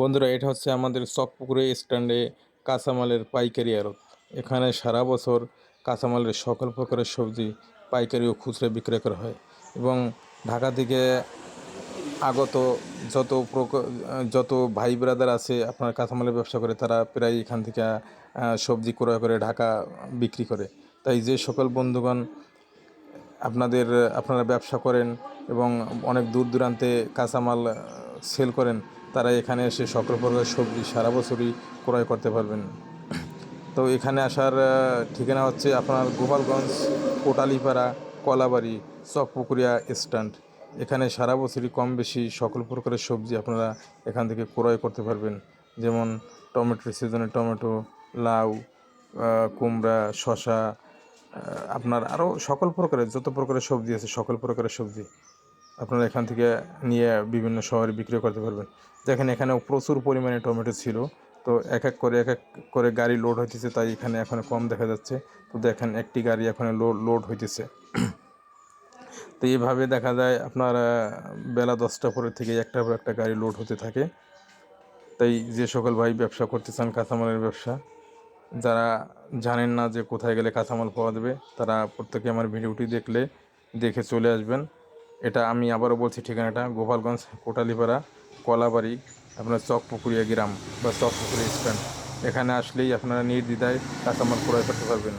বন্ধুরা, এটা হচ্ছে আমাদের চকপুকুরে স্ট্যান্ডে কাঁচামালের পাইকারি আড়ত। এখানে সারা বছর কাঁচামালের সকল প্রকারের সবজি পাইকারি ও খুচরা বিক্রয় করা হয় এবং ঢাকা থেকে আগত যত যত ভাই ব্রাদার আছে, আপনার কাঁচামালের ব্যবসা করে, তারা প্রায় এখান থেকে সবজি ক্রয় করে ঢাকা বিক্রি করে। তাই যে সকল বন্ধুগণ আপনাদের, আপনারা ব্যবসা করেন এবং অনেক দূর দূরান্তে কাঁচামাল সেল করেন তারা এখানে এসে সকল প্রকার সবজি সারা বছরই ক্রয় করতে পারবেন। তো এখানে আসার ঠিকানা হচ্ছে আপনার গোপালগঞ্জ, কোটালিপাড়া, কলাবাড়ি, চকপুকুরিয়া স্ট্যান্ড। এখানে সারা বছরই কম বেশি সকল প্রকারের সবজি আপনারা এখান থেকে ক্রয় করতে পারবেন। যেমন টমেটোর সিজনে টমেটো, লাউ কুমড়া শশা আপনার আরও সকল প্রকারের, যত প্রকারের সবজি আছে, সকল প্রকারের সবজি আপনারা এখান থেকে নিয়ে বিভিন্ন শহরে বিক্রি করতে পারবেন। দেখেন এখানেও প্রচুর পরিমাণে টমেটো ছিল। তো এক এক করে, এক এক করে গাড়ি লোড হইতেছে, তাই এখানে এখন কম দেখা যাচ্ছে। তো দেখেন একটি গাড়ি এখন লোড লোড হইতেছে। তো এইভাবে দেখা যায় আপনার বেলা দশটা পরে থেকে একটা পর একটা গাড়ি লোড হতে থাকে। তাই যে সকল ভাই ব্যবসা করতে চান কাঁচামালের ব্যবসা, যারা জানেন না যে কোথায় গেলে কাঁচামাল পাওয়া যাবে, তারা প্রত্যেকে আমার ভিডিওটি দেখলে, দেখে চলে আসবেন। এটা আমি আবারও বলছি ঠিকানাটা, গোপালগঞ্জ, কোটালিপাড়া, কলাবাড়ি, আপনার চক পুকুরিয়া গ্রাম বা চক পুকুরিয়া স্ট্যান্ড। এখানে আসলেই আপনারা নির্দ্বিধায় কাঁচামাল ক্রয় করতে পারবেন।